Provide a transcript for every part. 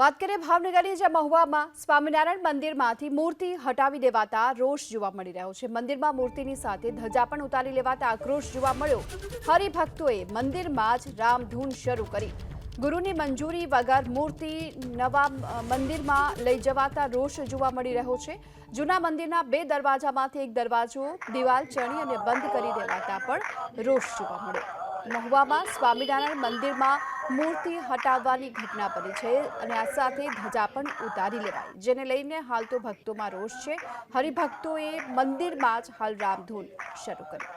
વાત કરીએ ભાવનગરની જે મહુવામાં સ્વામિનારાયણ મંદિરમાંથી મૂર્તિ હટાવી દેવાતા રોષ જોવા મળી રહ્યો છે. મંદિરમાં મૂર્તિની સાથે ધજા પણ ઉતારી લેવાતા આક્રોશ જોવા મળ્યો. હરિભક્તોએ મંદિરમાં જ રામધૂન શરૂ કરી. ગુરુની મંજૂરી વગર મૂર્તિ નવા મંદિરમાં લઈ જવાતા રોષ જોવા મળી રહ્યો છે. જૂના મંદિરના બે દરવાજામાંથી એક દરવાજો, દિવાલ ચણી અને બંધ કરી દેવાતા પણ રોષ જોવા મળ્યો. મહુવામાં સ્વામિનારાયણ મંદિરમાં મૂર્તિ હટાવવાની ઘટના બની છે અને આ સાથે ધજા પણ ઉતારી લેવાઈ. જેને લઈને હાલ તો ભક્તોમાં રોષ છે. હરિભક્તોએ મંદિરમાં જ હાલ રામધૂન શરૂ કરી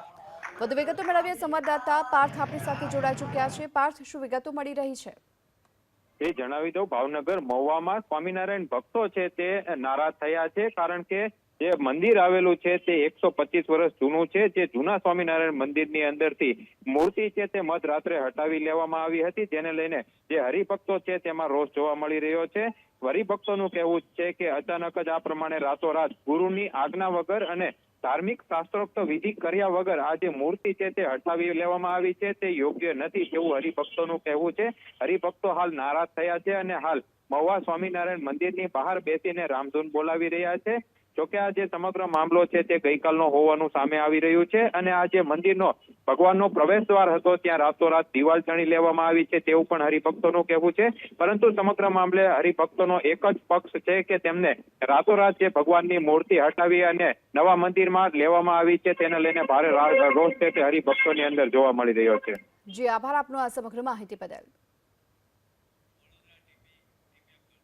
વધુ વિગતો મેળવીએ. સંવાદદાતા પાર્થ આપણી સાથે જોડાઈ ચૂક્યા છે. પાર્થ, શું વિગતો મળી રહી છે? એ જણાવી દઉં. ભાવનગર મહુવામાં સ્વામિનારાયણ ભક્તો છે તે નારાજ થયા છે કારણ કે જે મંદિર આવેલું છે તે એકસો પચીસ વર્ષ જૂનું છે. જે જૂના સ્વામિનારાયણ મંદિરની અંદરથી મૂર્તિ છે તે મધરાત્રે હટાવી લેવામાં આવી હતી. જેને લઈને જે હરિભક્તો છે તેમાં રોષ જોવા મળી રહ્યો છે. હરિભક્તોનું કહેવું છે કે અચાનક જ આ પ્રમાણે રાતોરાત ગુરુની આજ્ઞા વગર અને ધાર્મિક શાસ્ત્રોક્ત વિધિ કર્યા વગર આ જે મૂર્તિ છે તે હટાવી લેવામાં આવી છે, તે યોગ્ય નથી તેવું હરિભક્તોનું કહેવું છે. હરિભક્તો હાલ નારાજ થયા છે અને હાલ મહુવા સ્વામિનારાયણ મંદિરની બહાર બેસીને રામધૂન બોલાવી રહ્યા છે. જોકે આ જે સમગ્ર મામલો છે તે ગઈકાલનો હોવાનું સામે આવી રહ્યું છે અને આ જે મંદિરનો ભગવાનનો પ્રવેશ દ્વાર હતો, ત્યાં રાતોરાત દિવાલ ચણી લેવામાં આવી છે તેવું પણ હરિભક્તોનું કહેવું છે. પરંતુ સમગ્ર મામલે હરિભક્તોનો એક જ પક્ષ છે કે તેમને રાતોરાત જે ભગવાનની મૂર્તિ હટાવી અને નવા મંદિરમાં લેવામાં આવી છે તેને લઈને ભારે રોષ છે તે હરિભક્તોની અંદર જોવા મળી રહ્યો છે. જી, આભાર આપનો આ સમગ્ર માહિતી બદલ.